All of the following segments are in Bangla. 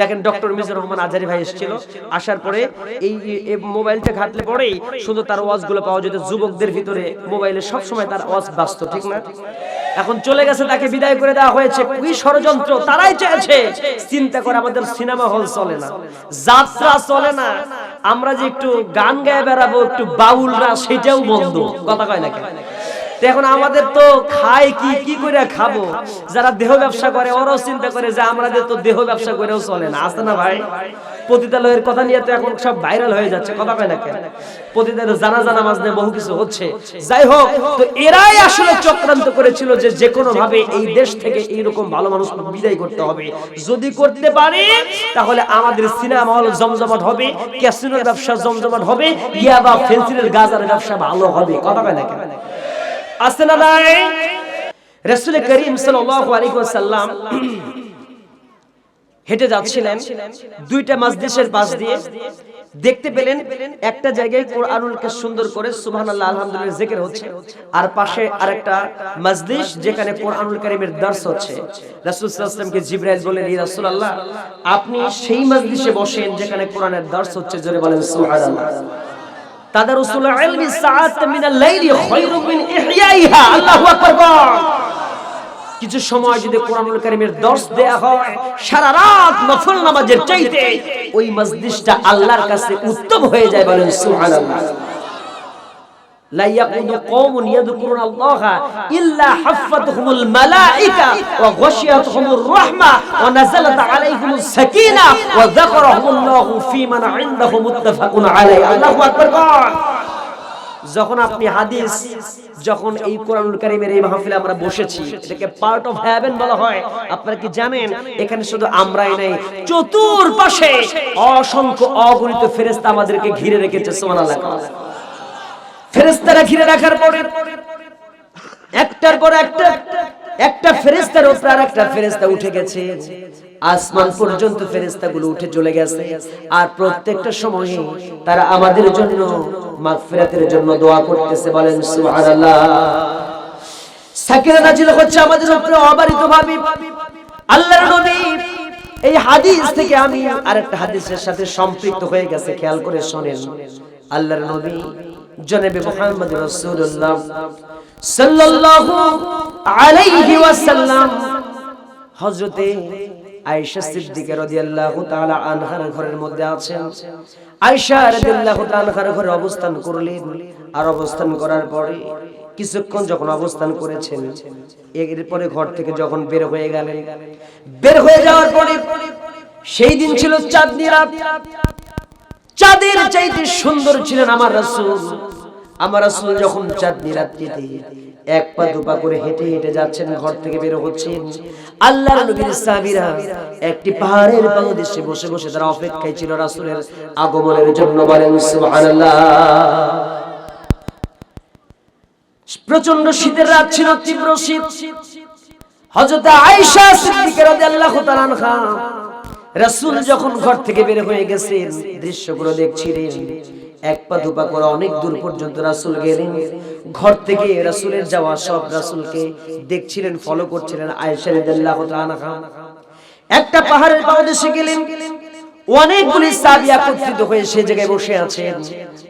দেখেন ডক্টর মিজানুর রহমান আজারি ভাই এসেছিল। আসার পরে এই মোবাইলটা ঘাটলে পরেই শুধু তার ওয়াজগুলো পাওয়া যেত যুবকদের ভিতরে। মোবাইলে সব সময় তার ওয়াজ ব্যস্ত ঠিক না? এখন চলে গেছে তাকে বিদায় করে দেওয়া হয়েছে। কি ষড়যন্ত্র? তারাই চেয়েছে। চিন্তা করে আমাদের সিনেমা হল চলে না। যাত্রা চলে না। আমরা যে একটু গান গায়ে বেড়াবো একটু বাউলরা সেটাও বন্ধ। কথা কয় না কেন? এখন আমাদের তো খাই কি কি করে খাব? যারা দেহ ব্যবসা করে, ওরাও চিন্তা করে যে আমাদের তো দেহ ব্যবসা করেও চলে না। আছে না ভাই? পতিতালয়ের কথা নিয়ে তো এখন সব ভাইরাল হয়ে যাচ্ছে, কথা কয় না কেন? পতিতালয় জানা জানা মাঝে বহু কিছু হচ্ছে। যাই হোক, তো এরাই আসলে চক্রান্ত করেছিল যে যে কোনো ভাবে এই দেশ থেকে এইরকম ভালো মানুষ বিদায় করতে হবে। যদি করতে পারে, তাহলে আমাদের সিনেমা হল জমজমাট হবে, ক্যাসিনোর ব্যবসা জমজমাট হবে, ইয়াবা ফেন্সিলের গাজার ব্যবসা ভালো হবে, কথা কয় না কেন? আছে না নাই? রাসূল করিম সাল্লাল্লাহু আলাইহি ওয়াসাল্লাম হেঁটে যাচ্ছিলেন, দুইটা মসজিদের পাশ দিয়ে। দেখতে পেলেন একটা জায়গায় কোরআনুলকে সুন্দর করে, সুবহানাল্লাহ, আলহামদুলিল্লাহ, জিকির হচ্ছে। আর পাশে আরেকটা মসজিদ যেখানে কোরআনুল কারীমের দর্শ হচ্ছে। রাসূল সাল্লাল্লাহু জিবরাইল বলেন ইয়া রাসূলুল্লাহ, আপনি সেই মসজিদে বসেন যেখানে কোরআনের দর্শ হচ্ছে। জোরে বলেন, সুবহানাল্লাহ। তাদের উসুল ইলমি সাআত লাইলি মিন ইহইয়াইহা। আল্লাহু আকবার কিছু সময় যদি কোরআনুল কারীমের দর্শ দেয়া হয়, সারা রাত নফল নামাজের চাইতে ওই মসজিদটা আল্লাহর কাছে উত্তম হয়ে যায় বলেন সুবহানাল্লাহ। لا يقود قوم يذكرون الله إلا حفتهم الملائكة وغشيتهم الرحمة ونزلت عليهم السكينة وذكرهم الله في من عنده متفق عليه الله أكبر قال যখন আপনি হাদিস যখন এই কোরআনুল কারীমের এই মাহফিলে আমরা বসেছি এটাকে পার্ট অফ হেভেন বলা হয় আপনারা কি জানেন এখানে শুধু আমরাই নাই চতুর্পাশে অসংখ্য অগণিত ফেরেশতা আমাদেরকে ঘিরে রেখেছে সুবহানাল্লাহ ফেরেস্তারা ঘিরে রাখার পরে, একটার পর একটা একটা ফেরেস্তার উপর আর একটা ফেরেস্তা উঠে গেছে। আসমান পর্যন্ত ফেরেস্তাগুলো উঠে চলে গেছে। আর প্রত্যেকটা সময়ে তারা আমাদের জন্য মাগফিরাতের জন্য দোয়া করতেছে, বলেন সুবহানাল্লাহ। সাকিরা নাজিল হচ্ছে আমাদের উপরে অবারিত ভাবে। আল্লাহর নবী এই হাদিস থেকে আমি আরেকটা হাদিসের সাথে সম্পৃক্ত হয়ে গেছে, খেয়াল করে শোনেন। আল্লাহর নবী জনাবে মুহাম্মদ রাসূলুল্লাহ সাল্লাল্লাহু আলাইহি ওয়াসাল্লাম। হযরতে আয়েশা সিদ্দিকা রাদিয়াল্লাহু তাআলা আনহার ঘরের মধ্যে আছেন। আয়েশা রাদিয়াল্লাহু তাআলা আনহার ঘরে অবস্থান করলেন। আর অবস্থান করার পরে কিছুক্ষণ যখন অবস্থান করেছেন, এরপরে ঘর থেকে যখন বের হয়ে গেলেন। বের হয়ে যাওয়ার পরে সেই দিন ছিল চাঁদনি রাত। চাঁদের চাইতে সুন্দর ছিলেন আমার রাসূল। আমার রাসূল। যখন চাঁদনি রাত্রিতে এক পা দুপা করে হেঁটে হেঁটে যাচ্ছেন ঘর থেকে বের হচ্ছেন আল্লাহর নবীর সাহাবীরা একটি পাহাড়ের পাদদেশে বসে বসে তারা অপেক্ষায় ছিল রাসূলের আগমনের জন্য বলেন সুবহানাল্লাহ। প্রচণ্ড শীতের রাত ছিল তীব্র শীত। হযরত আয়েশা সিদ্দিকা রাদিয়াল্লাহু তাআলা আনহা রাসূল যখন ঘর থেকে বের হয়ে গেছেন, দৃশ্যগুলো দেখছিলেন। এক পা দুপা করে অনেক দূর পর্যন্ত রাসূল গেলেন। ঘর থেকে রাসূলের যাওয়া সব রাসূলকে দেখছিলেন ফলো করছিলেন আয়েশা রাদিয়াল্লাহু তাআলা একটা পাহাড়ের পাদদেশে গেলেন। অনেকগুলি সাহাবী একত্রিত হয়ে সেই জায়গায় বসে আছেন।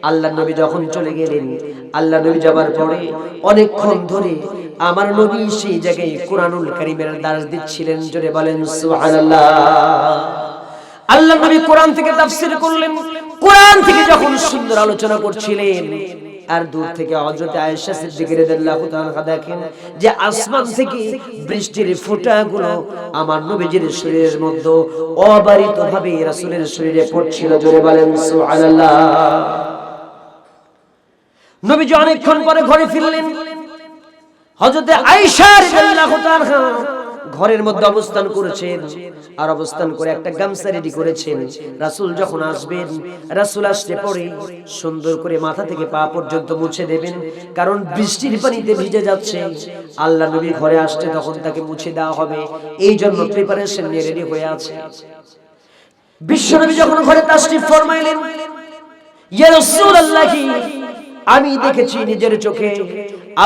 আল্লাহ নবী যখন চলে গেলেন আল্লাহ নবী যাবার পরে অনেকক্ষণ ধরে আমার নবী সেই জায়গায় কোরআনুল কারীমের দাস দিচ্ছিলেন, জোরে বলেন, সুবহানাল্লাহ। আল্লাহ নবী কোরআন থেকে তাফসীর করলেন, কোরআন থেকে যখন সুন্দর আলোচনা করছিলেন, আর দূর থেকে হযরত আয়েশা সিদ্দিকা রাদিয়াল্লাহু তাআলা দেখেন যে আসমান থেকে বৃষ্টির ফোঁটাগুলো আমার নবীজির শরীরের মধ্যে অবারিতভাবে রাসূলের শরীরে পড়ছিল, জোরে বলেন, সুবহানাল্লাহ। নবীজি অনেকক্ষণ পরে ঘরে ফিরলেন। হযরতে আয়েশা রাদিয়াল্লাহু তাআলা ঘরের মধ্যে অবস্থান করেছেন। আর অবস্থান করে একটা গামছা রেডি করেছেন। রাসূল যখন আসবেন, রাসূল আসলে পরে সুন্দর করে মাথা থেকে পা পর্যন্ত মুছে দেবেন। কারণ বৃষ্টির পানিতে ভিজে যাচ্ছে। আল্লাহ নবী ঘরে আসছে তখন তাকে মুছে দেওয়া হবে। এই জন্য প্রিপারেশন নিয়ে রেডি হয়ে আছে। বিশ্বনবী যখন ঘরে তাশরিফ ফরমাইলেন, ইয়া রাসূলুল্লাহ, আমি দেখেছি নিজের চোখে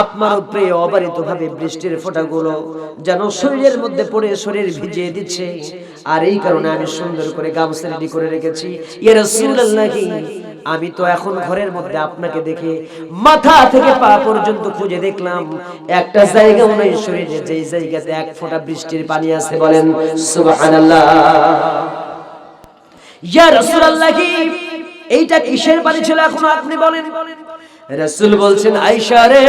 আপনার উপরে অবারিত ভাবে বৃষ্টির ফোঁটাগুলো যেন শরীরের মধ্যে পড়ে শরীর ভিজিয়ে দিচ্ছে। আর এই কারণে আমি সুন্দর করে গামছা রেডি করে রেখেছি। রাসূলুল্লাহি, আমি তো এখন ঘরের মধ্যে আপনাকে দেখে মাথা থেকে পা পর্যন্ত খুঁজে দেখলাম। একটা জায়গাও নাই শরীরে যেই জায়গাতে এক ফোঁটা বৃষ্টির পানি আছে বলেন, সুবহানাল্লাহ। ইয়া রাসূলুল্লাহ কি এইটা কিসের পানি ছিল এখন আপনি বলেন? রাসূল বলছেন আইসা রে।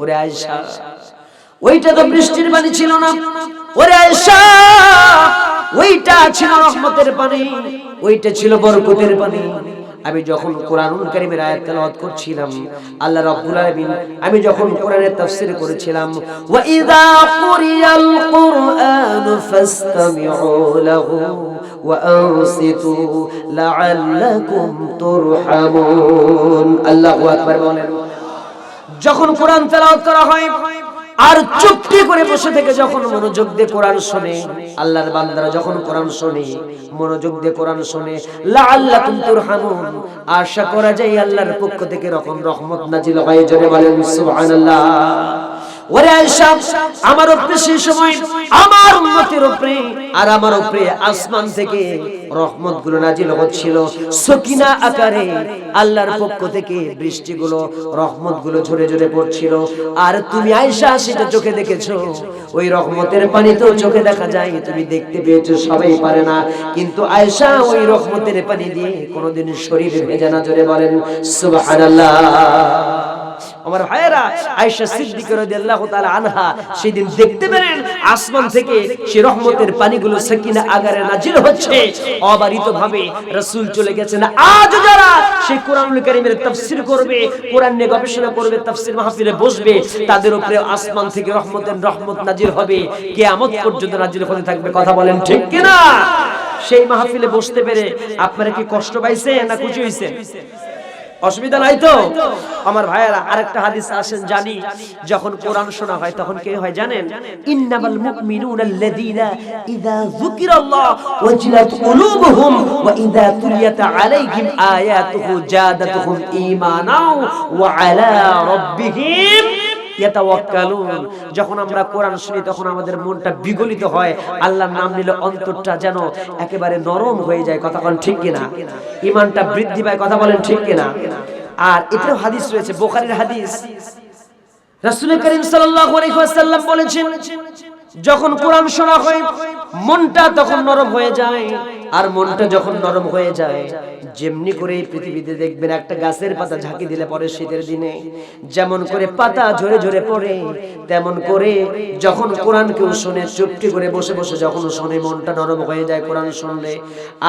ওরে আইসা ওইটা তো বৃষ্টির পানি ছিল না। ওরে আইসা ওইটা ছিল রহমতের পানি, ওইটা ছিল বরকতের পানি। আমি যখন কোরআনুল কারীমের আয়াত তেলাওয়াত করছিলাম, আল্লাহ রাব্বুল আলামিন, আমি যখন কোরআনের তাফসীর করেছিলাম ওয়া ইযা কুরিয়াল কুরআন ফাসতামিউ লাহু ওয়া আনসিতু লাআল্লাকুম তুরহামুন। আল্লাহু আকবার বলেন। যখন কোরআন তেলাওয়াত করা হয় আর চুপটি করে বসে থেকে যখন মনোযোগ দিয়ে কোরআন শোনে, আল্লাহর বান্দারা যখন কোরআন শোনে, মনোযোগ দিয়ে কোরআন শোনে লা লাআল্লাকুম তুরহামুন, আশা করা যায় আল্লাহর পক্ষ থেকে রকম রহমত নাজিল হয়। জোরে বলেন, সুবহানাল্লাহ। ওরে আয়েশা, আমার সেই সময় আমার উম্মতের উপরে আর আমার উপরে আসমান থেকে রহমতগুলো নাজিল হচ্ছিল। সকিনা আকারে আল্লাহর পক্ষ থেকে বৃষ্টিগুলো রহমতগুলো ঝরে ঝরে পড়ছিল। আর তুমি আয়েশা সেটা চোখে দেখেছ। ওই রহমতের পানি তো চোখে দেখা যায়, তুমি দেখতে পেয়েছ, সবাই পারে না। কিন্তু আয়েশা ওই রহমতের পানি দিয়ে কোনোদিন শরীর ভেজে না, জোরে বলেন, সুবহানাল্লাহ। আমার ভাইয়েরা আয়েশা সিদ্দিকা রাদিয়াল্লাহু তাআলা আনহা সেদিন দেখতে পেলেন আসমান থেকে সে রহমতের পানিগুলো সাকিনা আগারে নাজিল হচ্ছে। অবারিত ভাবে রাসূল চলে গেছেন। আজ যারা সেই কোরআনুল কারীমের তাফসীর করবে, কোরআন নিয়ে গবেষণা করবে, তাফসীর মাহফিলে বসবে, তাদের উপরে আসমান থেকে রহমতের রহমত নাজিল হবে। কিয়ামত পর্যন্ত নাজিল হতে থাকবে, কথা বলেন ঠিক কি না সেই মাহফিলে বসতে পেরে আপনারা কি কষ্ট পাইছেন না খুশি হইছেন? অসুবিধা নাই তো? আমার ভাইয়েরা, আরেকটা হাদিস আসেন জানি, যখন কোরআন শোনা হয়, তখন কে হয় জানেন? ইন্নামাল মুমিনুনা আল্লাযীনা ইযা যুকিরাল্লাহ ওয়াজিলাত কুলুবুহুম ওয়া ইযা তুলিয়াত আলাইহিম আয়াতুহু জাদাতুহুম ঈমানাও ওয়া আলা রাব্বিহিম যখন আমরা কোরআন শুনি, তখন আমাদের মনটা বিগলিত হয়। আল্লাহর নাম নিলে অন্তরটা যেন একেবারে নরম হয়ে যায়। কথা বলেন ঠিক কিনা? ইমানটা বৃদ্ধি পায়। কথা বলেন ঠিক কিনা? আর এটাও হাদিস রয়েছে, বোখারির হাদিস। রাসূল করিম সাল্লাল্লাহু আলাইহি ওয়াসাল্লাম বলেছেন যখন কোরআন শোনা হয়, মনটা তখন নরম হয়ে যায়। আর মনটা যখন নরম হয়ে যায়, যেমনি করে এই পৃথিবীতে দেখবেন একটা গাছের পাতা ঝাঁকি দিলে পরে শীতের দিনে, যেমন করে পাতা ঝরে ঝরে পড়ে, তেমন করে যখন কোরআন কেউ শোনে, চুপটি করে বসে বসে যখন শোনে, মনটা নরম হয়ে যায় কোরআন শুনলে।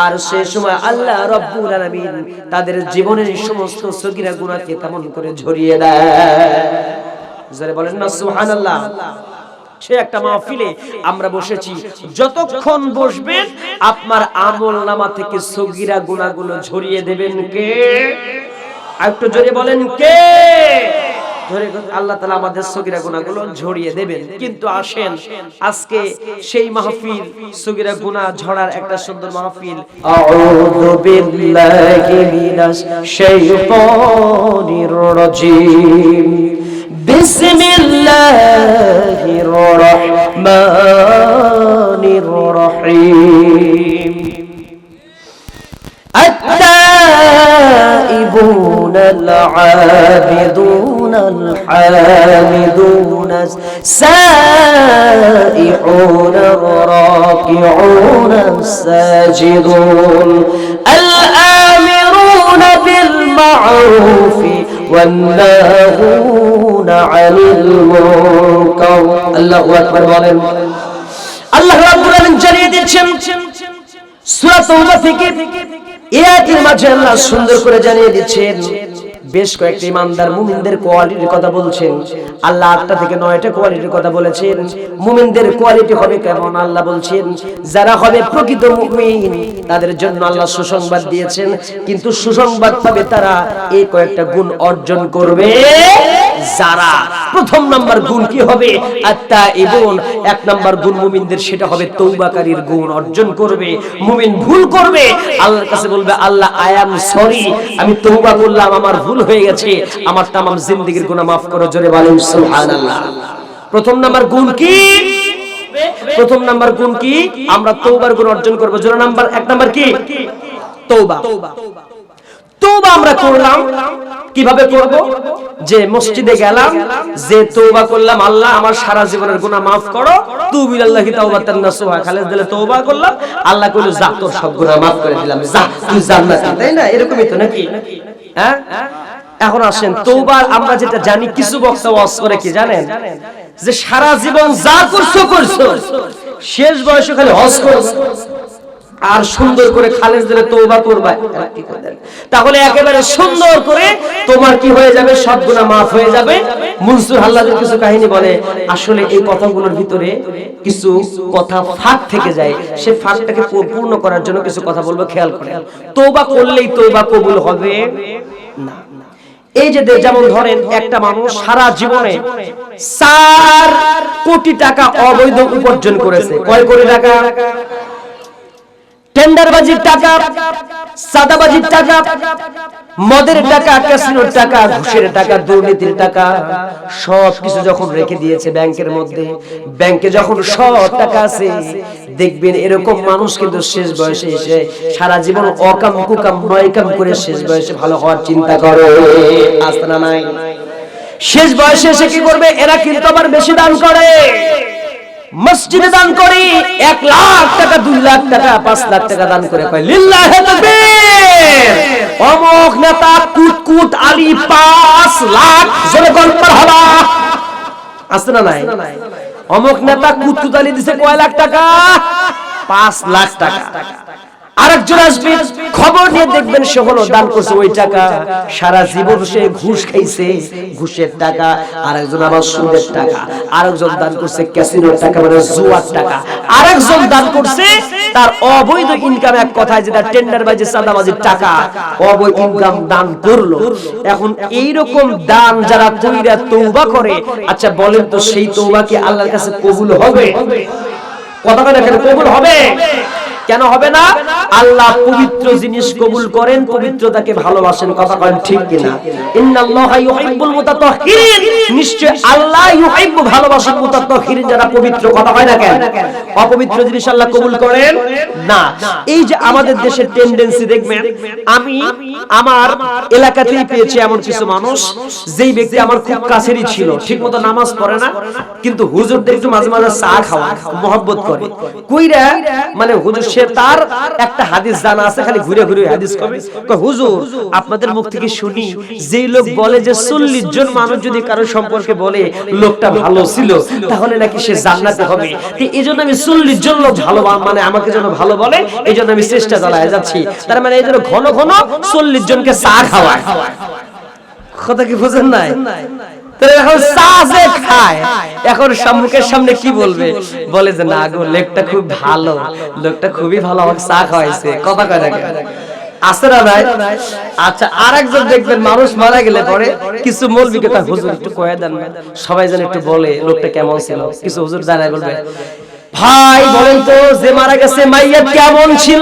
আর সে সময় আল্লাহ রব্বুল আলামিন তাদের জীবনের সমস্ত সগিরা গুনাহকে তেমন করে ঝরিয়ে দেয়? জোরে বলেন না, সুবহানাল্লাহ। সে একটা মাহফিলে আমরা বসেছি। যতক্ষণ বসবেন আপনার আমল নামা থেকে সগিরা গুণাগুলো ঝরিয়ে দেবেন কে? একটু জোরে বলেন কে? আল্লাহ তালা আমাদের সগিরা গুণাগুলো ঝরিয়ে দেবেন। কিন্তু আসেন আজকে সেই মাহফিল সগিরা গুণা ঝরার একটা সুন্দর মাহফিল। আউযু بسم الله الرحمن الرحيم. التائبون العابدون الحامدون السائحون الراكعون الساجدون الآمرون بالمعروف والناهون عن المنكر الله أكبر বলেন আল্লাহ রাব্বুল আলামিন জানিয়ে দিচ্ছেন সূরা তাওবা থেকে এই আয়াতের মাঝে আল্লাহ সুন্দর করে জানিয়ে দিচ্ছেন বেশ কয়েকটি ইমানদার মুমিনদের কোয়ালিটির কথা বলছেন। আল্লাহ আটটা থেকে নয়টা কোয়ালিটির কথা বলেছেন। মুমিনদের কোয়ালিটি হবে কেমন আল্লাহ বলছেন, যারা হবে প্রকৃত মুমিন, তাদের জন্য আল্লাহ সুসংবাদ দিয়েছেন। কিন্তু সুসংবাদ পাবে তারা এই কয়েকটা গুণ অর্জন করবে। যারা প্রথম নাম্বার গুণ কি হবে? আত্মা এবং এক নাম্বার গুণ মুমিনদের সেটা হবে তৌবাকারীর গুণ অর্জন করবে, মুমিন ভুল করবে। আল্লাহর কাছে বলবে, আল্লাহ আই এম সরি আমি তৌবা করলাম, আমার ভুল হয়ে গেছে, আমার তামাম জিন্দেগীর গুনাহ মাফ করো, জোরে বলেন, সুবহানাল্লাহ। প্রথম নাম্বার গুণ কি? প্রথম নাম্বার গুণ কি? আমরা তৌবার গুণ অর্জন করব, জোরে নাম্বার, এক নাম্বার কি? তৌবা। তৌবা আমরা করলাম। কীভাবে করব? যে মসজিদে গেলাম, যে করলাম, আল্লাহ আমার সারা জীবনের করো। হ্যাঁ? এখন আসেন আমরা যেটা জানি, কিছু বক্তা ওয়াজ করে কি জানেন? যে সারা জীবন যা করছ করছ। শেষ বয়সে খালি হজ করছ। আর সুন্দর করে খালেজ দিলে তৌবা করবা? তাহলে একেবারে সুন্দর করে তোমার কি হয়ে যাবে? সব গুনাহ মাফ হয়ে যাবে। মনসুর হাল্লাদের কিছু কাহিনী বলে, আসলে এই কথাগুলোর ভিতরে কিছু কথা ফাঁক থেকে যায়। সে ফাঁকটাকে পূর্ণ করার জন্য কিছু কথা বলব, খেয়াল করে তৌবা করলেই তৌবা কবুল হবে? না। এই যে যেমন ধরেন, একটা মানুষ সারা জীবনে চার কোটি টাকা অবৈধ উপার্জন করেছে। কয় কোটি টাকা? টেন্ডারবাজির টাকা, সাদাবাজির টাকা, মদের টাকা, ক্যাসিনোর টাকা, ঘুষের টাকা, দুর্নীতির টাকা সব কিছু যখন রেখে দিয়েছে ব্যাংকের মধ্যে, ব্যাংকে যখন সব টাকা আছে, দেখবেন এরকম মানুষ কিন্তু শেষ বয়সে এসে সারা জীবন অকাম, কুকাম, নয়কাম করে শেষ বয়সে ভালো হওয়ার চিন্তা করে। আসতে নাই? শেষ বয়সে এসে কি করবে? এরা কিন্তু আবার বেশি দান করে। মসজিদে দান করি, এক লাখ টাকা, দুই লাখ টাকা, পাঁচ লাখ টাকা দান করে কয় অমুক নেতা কুটকুট আলি পাঁচ লাখ জোরে গল্প হলা আছে না নাই? অমুক নেতা কুটকুট আলী দিছে কয় লাখ টাকা? পাঁচ লাখ টাকা। আরেকজন আসবে খবর নিয়ে দেখবেন সে হলো দান করছে ওই টাকা। সারা জীবন সে ঘুষ খাইছে ঘুষের টাকা আরেকজন আবার সুদের টাকা আরেকজন দান করছে ক্যাসিনোর টাকা মানে জুয়ার টাকা। আরেকজন দান করছে তার অবৈধ ইনকাম এক কথায় যেটা টেন্ডার বাজি চাঁদাবাজির টাকা অবৈধ ইনকাম দান করল। এখন এই রকম দান যারা কইরা তৌবা করে আচ্ছা বলেন তো সেই তৌবা কি আল্লাহর কাছে কবুল হবে? কথা বলে এখানে কবুল হবে? কেন হবে না? আল্লাহ পবিত্র জিনিস কবুল করেন পবিত্রতাকে ভালোবাসেন কথা বলেন ঠিক কিনা? ইন্নাল্লাহা ইউহিব্বুল মুতাতাহহিরিন নিশ্চয় আল্লাহ ইউহিব্বু ভালোবাসেন মুতাতাহহিরিন যারা পবিত্র কথা হয় না কেন? অপবিত্র জিনিস আল্লাহ কবুল করেন? না। এই যে আমাদের দেশের টেন্ডেন্সি দেখবেন আমি আমার এলাকাতেই পেয়েছি এমন কিছু মানুষ যেই ব্যক্তি আমার খুব কাছেরই ছিল ঠিকমতো নামাজ পড়ে না কিন্তু হুজুরদের একটু মাঝে মাঝে চা খাওয়া মহব্বত করে। কইরা মানে হুজুর সে তার একটা হাদিস জানা আছে, খালি ঘুরে ঘুরে হাদিস কবে? হুজুর, আপনাদের মুখ থেকে শুনি, যেই লোক বলে যে চল্লিশ জন মানুষ যদি কারও সম্পর্কে বলে লোকটা ভালো ছিল, তাহলে নাকি সে জান্নাতে হবে। এই জন্য আমি চল্লিশ জন লোক ভালো মানে আমাকে যেন ভালো বলে, এই জন্য আমি চেষ্টা চালায় যাচ্ছি। তার মানে এই জন্য ঘন ঘন চল্লিশ জনকে চা খাওয়ায়। কথা কি বুঝেন নাই? এখন চা যে খায় এখন সম্মুখের সামনে কি বলবে? বলে যে না গো লোকটা খুব ভালো লোকটা খুবই ভালো আমাকে চা খাওয়াইছে কথা কয় না আছে না ভাই আচ্ছা আর একজন দেখবেন মানুষ মারা গেলে পরে কিছু মৌলবিকে তার হুজুর একটু কয়ে দেন সবাই যেন একটু বলে লোকটা কেমন ছিল? কিছু হুজুর জানায় বলবে। ভাই বলেন তো যে মারা গেছে মাইয়াত কেমন ছিল?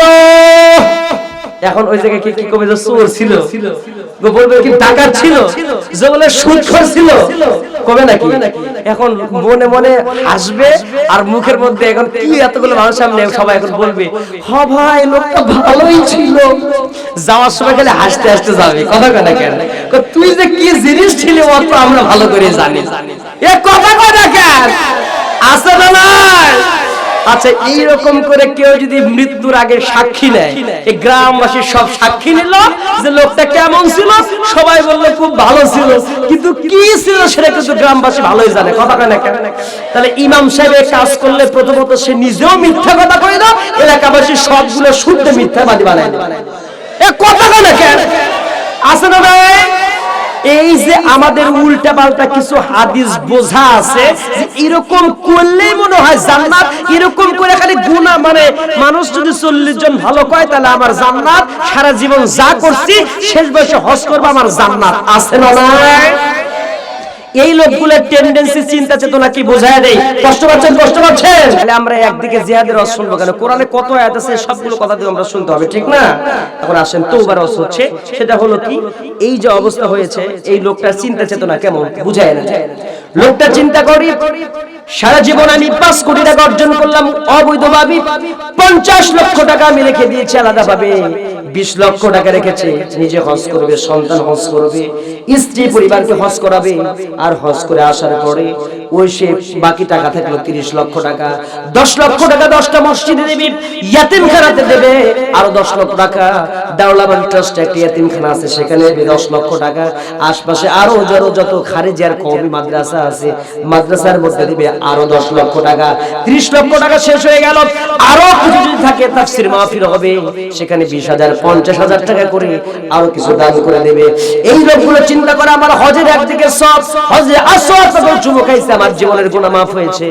এখন ওই জায়গায় কি কি কবে চোর ছিল। কি ছিল? যে বলে ছিল। কবে নাকি? এখন মনে মনে হাসবে আর মুখের মধ্যে এখন কি এতগুলো মানুষ সামনে সবাই এখন বলবে হ ভাই লোকটা ভালোই ছিল। যাওয়ার সময় খালি হাসতে হাসতে যাবে। কথা কথা কেন? তুই যে কি জিনিস ছিলি আমরা ভালো করে জানি। এ কথা কথা কেন? আছে না নাই আচ্ছা এইরকম করে কেউ যদি মৃত্যুর আগে সাক্ষী নেয় এই গ্রামবাসী সব সাক্ষী নিল যে লোকটা কেমন ছিল সবাই বলল খুব ভালো ছিল। কিন্তু কি ছিল সেটা কিন্তু গ্রামবাসী ভালোই জানে কথা কেন? তাহলে ইমাম সাহেব এই কাজ করলে প্রথমত সে নিজেও মিথ্যা কথা কই না এলাকাবাসী সবগুলো শুদ্ধ মিথ্যাবাদী বানায় কথা কেন? আছে না ভাই? এই যে আমাদের উল্টা পাল্টা কিছু হাদিস বোঝা আছে যে এরকম করলেই মনে হয় জান্নাত, এরকম করে খালি গুনাহ মানে মানুষ যদি চল্লিশ জন ভালো কয়, তাহলে আমার জান্নাত, সারা জীবন যা করছি, শেষ বয়সে হজ করব, আমার জান্নাত আছে না নাই? এই লোকগুলোর টেন্ডেন্সি চিন্তা, চেতনা কি বোঝায় দেয় কষ্ট পাচ্ছেন কষ্ট পাচ্ছেন? তাহলে আমরা একদিকে জিহাদের রস শুনব কেন? কোরআনে কত আয়াত আছে? সবগুলো কথা দিয়ে আমরা শুনতে হবে, ঠিক না? এখন আসেন তৌবার রস হচ্ছে। সেটা হলো কি? এই যে অবস্থা হয়েছে, এই লোকটার চিন্তা, চেতনা কেমন? বুঝায় না। লোকটা চিন্তা করি সারা জীবন আমি পাঁচ কোটি টাকা অর্জন করলাম অবৈধভাবে পঞ্চাশ লক্ষ টাকা আমি রেখে দিয়েছি, আলাদা ভাবে। বিশ লক্ষ টাকা রেখেছে, নিজে হজ করবে, সন্তান হজ করবে, স্ত্রী পরিবারকে হজ করাবে। আর হজ করে আসার পরে ওই সে বাকি টাকা থাকল তিরিশ লক্ষ টাকা। দশ লক্ষ টাকা দশটা মসজিদে দেবে, ইয়াতিমখানাতে দেবে। আরও দশ লক্ষ টাকা। দাউলাবান ট্রাস্ট একটা ইয়াতিমখানা আছে, সেখানে দেবে দশ লক্ষ টাকা। আশপাশে আরও যত যত খারিজি আর কওমি মাদ্রাসা আছে, মাদ্রাসার মধ্যে দিবে আরও দশ লক্ষ টাকা, ত্রিশ লক্ষ টাকা শেষ হয়ে গেল। আরও কিছু যদি থাকে, তাফসির মাহফিল হবে। সেখানে বিশ হাজার, পঞ্চাশ হাজার টাকা করে আরও কিছু দান করে দেবে। এই লোকগুলো চিন্তা করে আমার হজের একদিকে সব। হজে আসো তখন চুমো খাইছে, আমার জীবনের গুণা মাফ হয়েছে।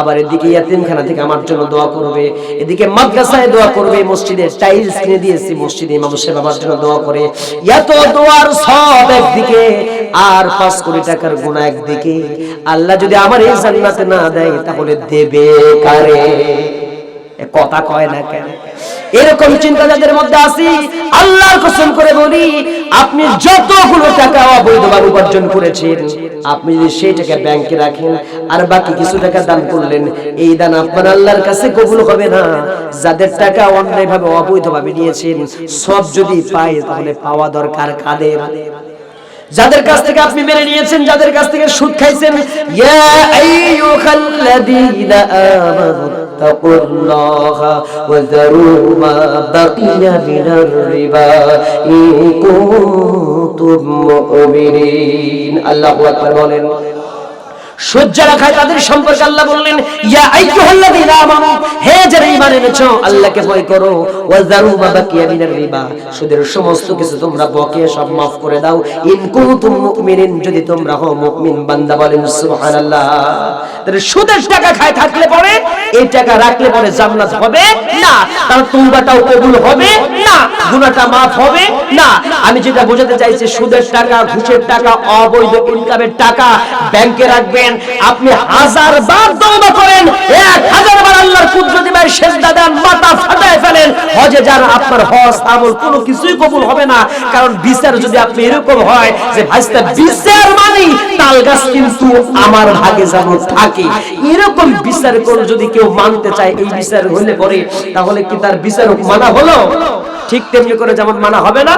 আবার এদিকে ইয়াতিমখানা থেকে আমার জন্য দোয়া করবে। এদিকে মাদ্রাসায় দোয়া করবে, মসজিদে টাইলস কিনে দিয়েছি, মসজিদে ইমাম সাহেব আমার জন্য দোয়া করে। এত দোয়ার সব একদিকে, আর পাঁচ কোটি টাকার গুণা একদিকে। আল্লাহ যদি আমার এই জান্নাতে না দেয়, তাহলে দেবে কারে? কথা কয় না কেন? এরকম চিন্তা যাদের মধ্যে আসি আল্লাহর কসম করে বলি, আপনি যতগুলো টাকা অবৈধভাবে উপার্জন করেছেন, আপনি যদি সেই টাকা ব্যাংকে রাখেন, আর বাকি কিছু টাকা দান করলেন, এই দান আপনার আল্লাহর কাছে কবুল হবে না। যাদের টাকা অন্যায়ভাবে, অবৈধভাবে নিয়েছেন, সব যদি পায়, তাহলে পাওয়া দরকার কাদের? যাদের কাছ থেকে আপনি মেনে নিয়েছেন যাদের কাছ থেকে সুদ খাইছেন আল্লাহু আকবার বলেন সুদ যারা খায় তাদের সম্পর্কে আল্লাহ বললেন, ইয়া আমানু, হে যারা ঈমান এনেছো, আল্লাহকে ভয় করো। মা বাকিয়া মিনার রিবা, সুদের সমস্ত কিছু তোমরা বকে, সব maaf করে দাও। ইন কুনতুম মুমিনিন, যদি তোমরা হও মুমিন, বান্দা বলেন, সুবহানাল্লাহ। তাহলে সুদের টাকা খায়, থাকলে পরে, এই টাকা রাখলে পরে জান্নাত হবে না। তার তওবাটাও কবুল হবে না, গুনাহটা maaf হবে না। আমি যেটা বোঝাতে চাইছি, সুদের টাকা, ঘুষের টাকা, অবৈধ ইনকামের টাকা ব্যাংকে রাখবেন আপনি হাজার বার তওবা করেন, এক হাজার বার আল্লাহর কুদরতি ভাই সেজদা দেন, মাথা ফাটায় ফেলেন। হজে যান, আপনার হজ, আমল কোনো কিছুই কবুল হবে না। কারণ বিচার যদি আপনি এরকম হয় যে ভাইস্তা, বিচার মানে তাল গাছ কিন্তু আমার ভাগে যেন থাকে। এরকম বিচার করে যদি কেউ মানতে চায়, এই বিচার হলে পরে, তাহলে কি তার বিচার মানা হলো? ঠিক তেমনি করে যেমন মানা হবে না?